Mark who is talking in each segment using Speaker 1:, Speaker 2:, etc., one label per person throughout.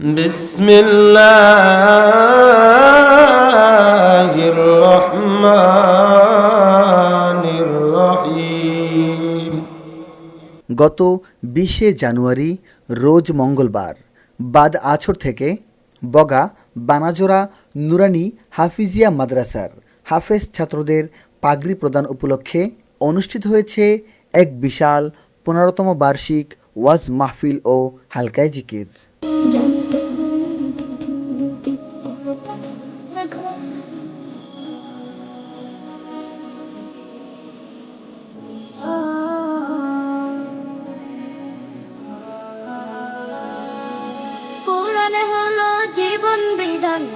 Speaker 1: بسم الله الرحمن الرحيم
Speaker 2: গত বিশে জানুয়ারি রোজ মঙ্গলবার বাদ আছর থেকে বগা বানাজোড়া নুরানি হাফিজিয়া মাদ্রাসার হাফেজ ছাত্রদের পাগড়ি প্রদান উপলক্ষে অনুষ্ঠিত হয়েছে এক বিশাল পনেরোতম বার্ষিক ওয়াজ মাহফিল ও হালকায় জিকির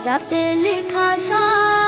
Speaker 3: রাতে লেখা সব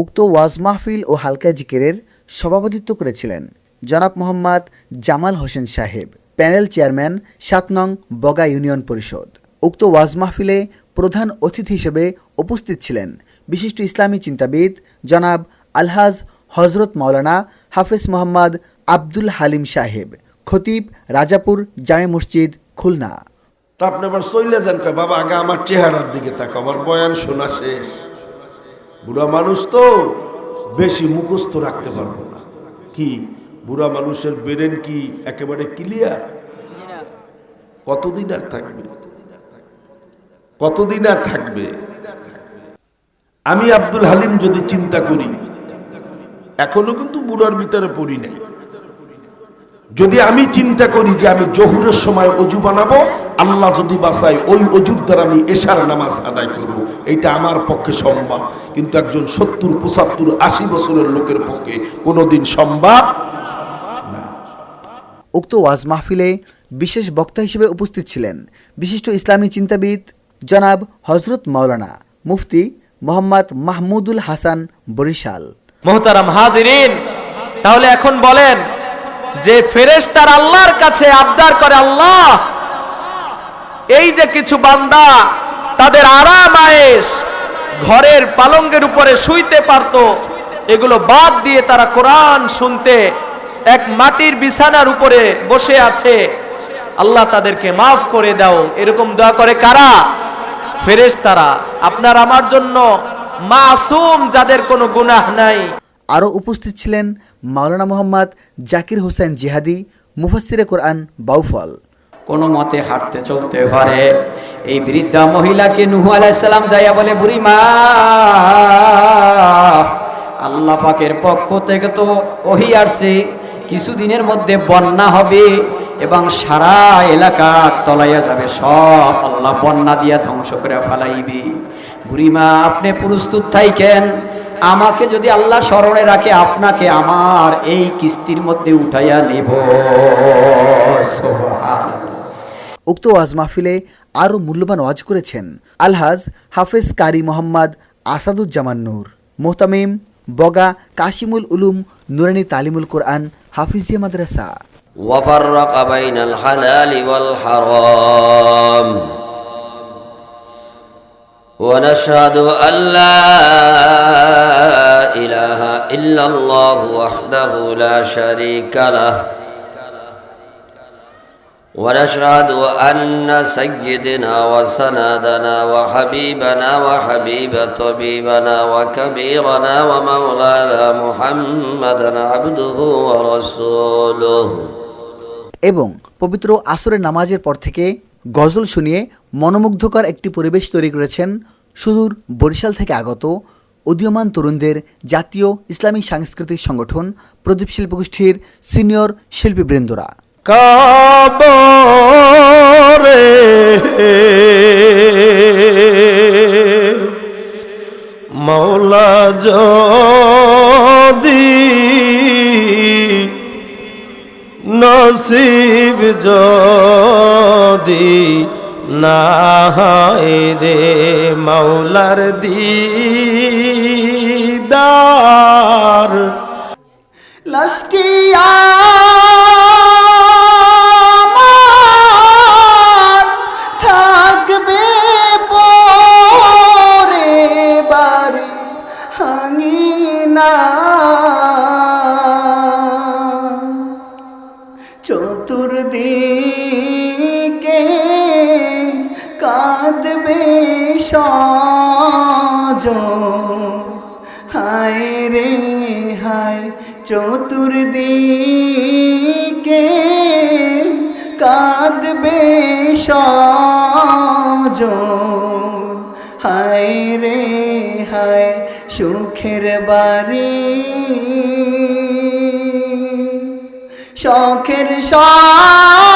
Speaker 2: উক্ত ওয়াজ মাহফিল ও হালকা জিকিরের সভাপতিত্ব করেছিলেন জনাব মোহাম্মদ জামাল হোসেন সাহেব, প্যানেল চেয়ারম্যান সাত নং বগা ইউনিয়ন পরিষদ। উক্ত ওয়াজ মাহফিলে প্রধান অতিথি হিসেবে উপস্থিত ছিলেন বিশিষ্ট ইসলামী চিন্তাবিদ জনাব আলহাজ হজরত মাওলানা হাফেজ মোহাম্মদ আব্দুল হালিম সাহেব, খতিব রাজাপুর জামে মসজিদ খুলনা।
Speaker 1: তা আপনি আবার চইলে যান বাবা, আগে আমার চেহারার দিকে তাক আমার বয়ান শোনা শেষ। বুড়া মানুষ তো বেশি মুখস্থ রাখতে পারব না। কি? বুড়া মানুষের বেরেন কি একেবারে ক্লিয়ার কতদিন আর থাকবে? কতদিন আর থাকবে? আমি আব্দুল হালিম যদি চিন্তা করি, এখনও কিন্তু বুড়ার ভিতরে পড়ি নাই। যদি আমি চিন্তা করি যে আমি জহুরের সময় অজু বানাবো আল্লাহ যদি বাসায় ওই অজুর দ্বারা আমি এশার নামাজ আদায় করব। এইটা আমার পক্ষে সম্ভব। কিন্তু একজন সত্তর পঁচাত্তর আশি বছরের লোকের পক্ষে কোনোদিন সম্ভব
Speaker 2: উক্ত ওয়াজ মাহফিলে বিশেষ বক্তা হিসেবে উপস্থিত ছিলেন বিশিষ্ট ইসলামী চিন্তাবিদ জনাব হজরত মাওলানা মুফতি মোহাম্মদ মাহমুদুল হাসান বরিশাল।
Speaker 4: মোহতারাম হাজিরিন তাহলে এখন বলেন যে ফেরেশতার আল্লাহর কাছে আবদার করে আল্লাহ এই যে কিছু বান্দা তাদের আরাম আয়েশ ঘরের পালঙ্গের উপরে শুইতে পারতো, এগুলো বাদ দিয়ে তারা কোরআন শুনতে এক মাটির বিছানার উপরে বসে আছে। আল্লাহ তাদেরকে মাফ করে দাও। এরকম দোয়া করে কারা? ফেরেশতারা। আপনার আমার জন্য মাসুম যাদের কোনো গুনাহ নাই।
Speaker 2: আরও উপস্থিত ছিলেন মাওলানা মোহাম্মদ জাকির হোসেন জিহাদি মুফাসিরে কোরআন, বাউফল।
Speaker 5: কোনো মতে হাঁটতে চলতে পারে। এই বৃদ্ধা মহিলাকে নুহু আলাইসাল্লাম যাইয়া বলে, বুড়ি মা, আল্লাহ পাকের পক্ষ থেকে তো ওহি আসছে। কিছুদিনের মধ্যে বন্যা হবে এবং সারা এলাকা তলাইয়া যাবে। সব আল্লাহ বন্যা দিয়া ধ্বংস করে ফেলাইবে। বুড়িমা আপনি প্রস্তুত থাইকেন। আমাকে যদি আল্লাহ স্মরণে রাখে, আপনাকে আমার এই কিস্তির মধ্যে উঠাইয়া নেব। সুবহানাল্লাহ।
Speaker 2: উক্ত ওয়াজ মাহফিলে আরও মূল্যবান ওয়াজ করেছেন আলহাজ হাফেজ কারি মোহাম্মদ আসাদুজ্জামান নূর, মোহতামিম বগা কাশিমুল উলুম নুরানি তালিমুল কোরআন হাফিজিয়া মাদ্রাসা।
Speaker 6: وفرق بين الحلال والحرام. ونشهد أن لا إله إلا الله وحده لا شريك له. ونشهد أن سيدنا وسندنا وحبيبنا وحبيب طبيبنا وكبيرنا ومولانا محمدا عبده ورسوله
Speaker 2: এবং পবিত্র আসরের নামাজের পর থেকে গজল শুনিয়ে মনোমুগ্ধকর একটি পরিবেশ তৈরি করেছেন সুদূর বরিশাল থেকে আগত উদীয়মান তরুণদের জাতীয় ইসলামী সাংস্কৃতিক সংগঠন প্রদীপ শিল্পগোষ্ঠীর সিনিয়র শিল্পীবৃন্দরা
Speaker 1: কবরে। মৌলা যদি নসিব যদি না রে মৌলার দিদার।
Speaker 2: লাশটি চতুর্দিকে কাঁদবে সজ। হায় রে হায় সুখের বাড়ি। শখের সংসার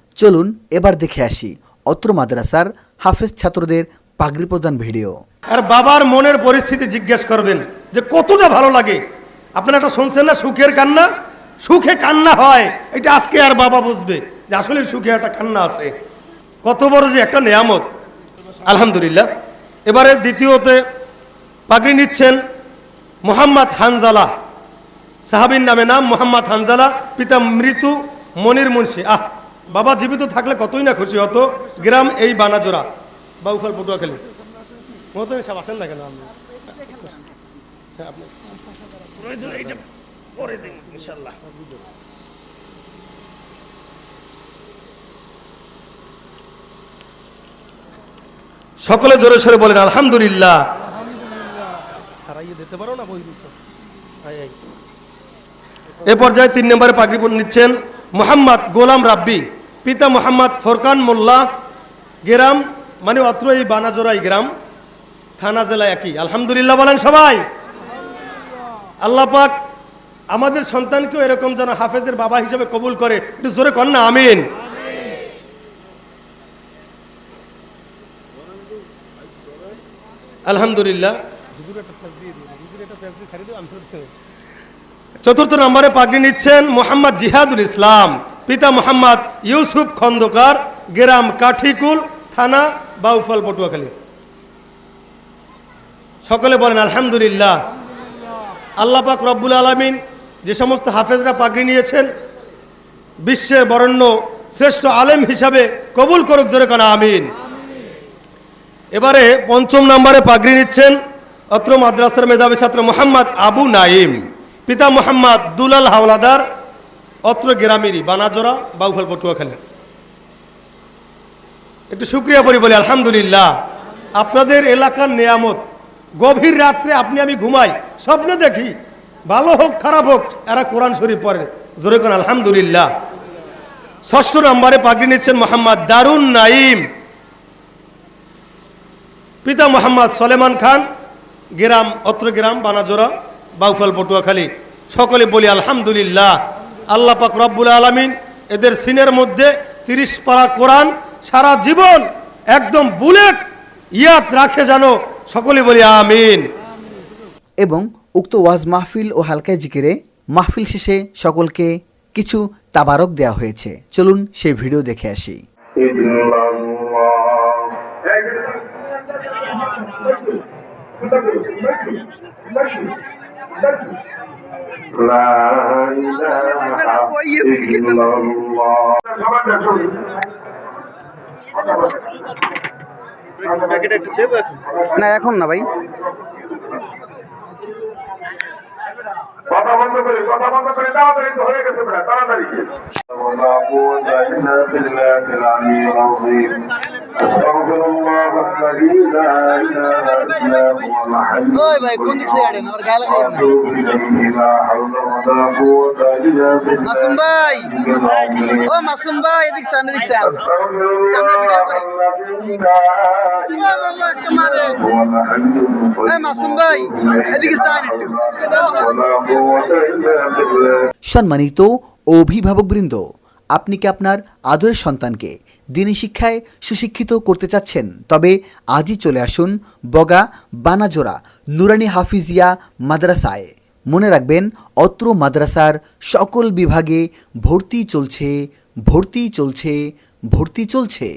Speaker 2: চলুন এবার দেখে আসি অত্র মাদ্রাসার হাফেজ ছাত্রদের পাগড়ি প্রদান ভিডিও।
Speaker 7: আর বাবার মনের পরিস্থিতি জিজ্ঞেস করবেন যে কতটা ভালো লাগে। আপনারা একটা শুনছেন না? সুখের কান্না? সুখে কান্না হয়, এটা আজকে আর বাবা বুঝবে যে আসলে সুখে একটা কান্না আছে। কত বড় যে একটা নিয়ামত। আলহামদুলিল্লাহ। এবারে দ্বিতীয়তে পাগড়ি নিচ্ছেন মোহাম্মদ হানজালা। সাহাবির নামে নাম মোহাম্মদ হানজালা, পিতা মৃত্যু মনির মুন্সি। আহ! বাবা জীবিত থাকলে কতই না খুশি হতো। গ্রাম এই বানাজোড়া। বাউফল পটুয়াখালী আসেন না কেন? হ্যাঁ, সকলে জোরে সরে বলেন আলহামদুলিল্লাহ। এ পর্যায়ে তিন নম্বরে পাগড়ি নিচ্ছেন মোহাম্মদ গোলাম রাব্বি। পিতা মোহাম্মদ ফোরকান মোল্লা গ্রাম মানে অত্র এই বানাজোড়াই গ্রাম, থানা জেলা একই। আলহামদুলিল্লাহ বলেন সবাই। আল্লাহ পাক আমাদের সন্তানকেও এরকম যেন হাফেজের বাবা হিসেবে কবুল করে। একটু জোরে কর না, আমিন। আলহামদুলিল্লাহ। চতুর্থ নম্বরে পাগড়ি নিচ্ছেন মোহাম্মদ জিহাদুল ইসলাম। পিতা মোহাম্মদ ইউসুফ খন্দকার, গ্রাম কাঠিকুল, থানা বাউফল, পটুয়াখালী। সকলে বলেন, আলহামদুলিল্লাহ। আল্লাহ পাক রব্বুল আলমিন যে সমস্ত হাফেজরা পাগড়ি নিয়েছেন, বিশ্বের বরণ্য শ্রেষ্ঠ আলেম হিসাবে কবুল করুক জোরে কানা, আমিন। এবারে পঞ্চম নম্বরে পাগড়ি নিচ্ছেন অত্র মাদ্রাসার মেধাবী ছাত্র মোহাম্মদ আবু নাইম পিতা মোহাম্মদ দুলাল হাওলাদার অত্র গ্রামেরই, বানাজোড়া, বাউফল পটুয়াখালী একটু শুক্রিয়া পরি বলি, আলহামদুলিল্লাহ। আপনাদের এলাকার নিয়ামত, গভীর রাত্রে আপনি আমি ঘুমাই, স্বপ্নে দেখি, ভালো হোক, খারাপ হোক, এরা কোরআন শরীফ পড়ে। জোরে কোন আলহামদুলিল্লাহ। ষষ্ঠ নম্বরে পাগড়ি নিচ্ছেন মোহাম্মদ দারুণ নাইম পিতা মোহাম্মদ সলেমান খান, গ্রাম, অত্র গ্রাম, বানাজোড়া, বাউফল পটুয়াখালী সকলে বলি, আলহামদুলিল্লাহ। আল্লাহ পাক রব্বুল আলমিন এদের সিনের মধ্যে তিরিশ পারা কোরআন সারা জীবন একদম বুলেট ইয়াদ রাখে যেন সকলে বলি আমিন।
Speaker 2: এবং উক্ত ওয়াজ মাহফিল ও হালকা জিকিরে মাহফিল শেষে সকলকে কিছু তাবারক দেওয়া হয়েছে। চলুন সেই ভিডিও দেখে আসি।
Speaker 8: ইল্লাল্লাহ
Speaker 2: না, এখন না ভাই।
Speaker 8: কথা বন্ধ করে, কথা বন্ধ করে, তাড়াতাড়ি তো হয়ে গেছে তাড়াতাড়ি। ওই ভাই, কোন দিক থেকে আড়েন আমার গায়ে লাগাই
Speaker 2: মাসুম ভাই। ও মাসুম ভাই, এদিক সান এদিক
Speaker 8: সান ভিডিও
Speaker 2: সম্মানিত আপনি কি আপনার আদরের সন্তানকে দিনী শিক্ষায় সুশিক্ষিত করতে চাচ্ছেন? তবে আজই চলে আসুন বগা বানাজোড়া নুরানি হাফিজিয়া মাদ্রাসায়। মনে রাখবেন, অত্র মাদ্রাসার সকল বিভাগে ভর্তি চলছে ভর্তি চলছে ভর্তি চলছে।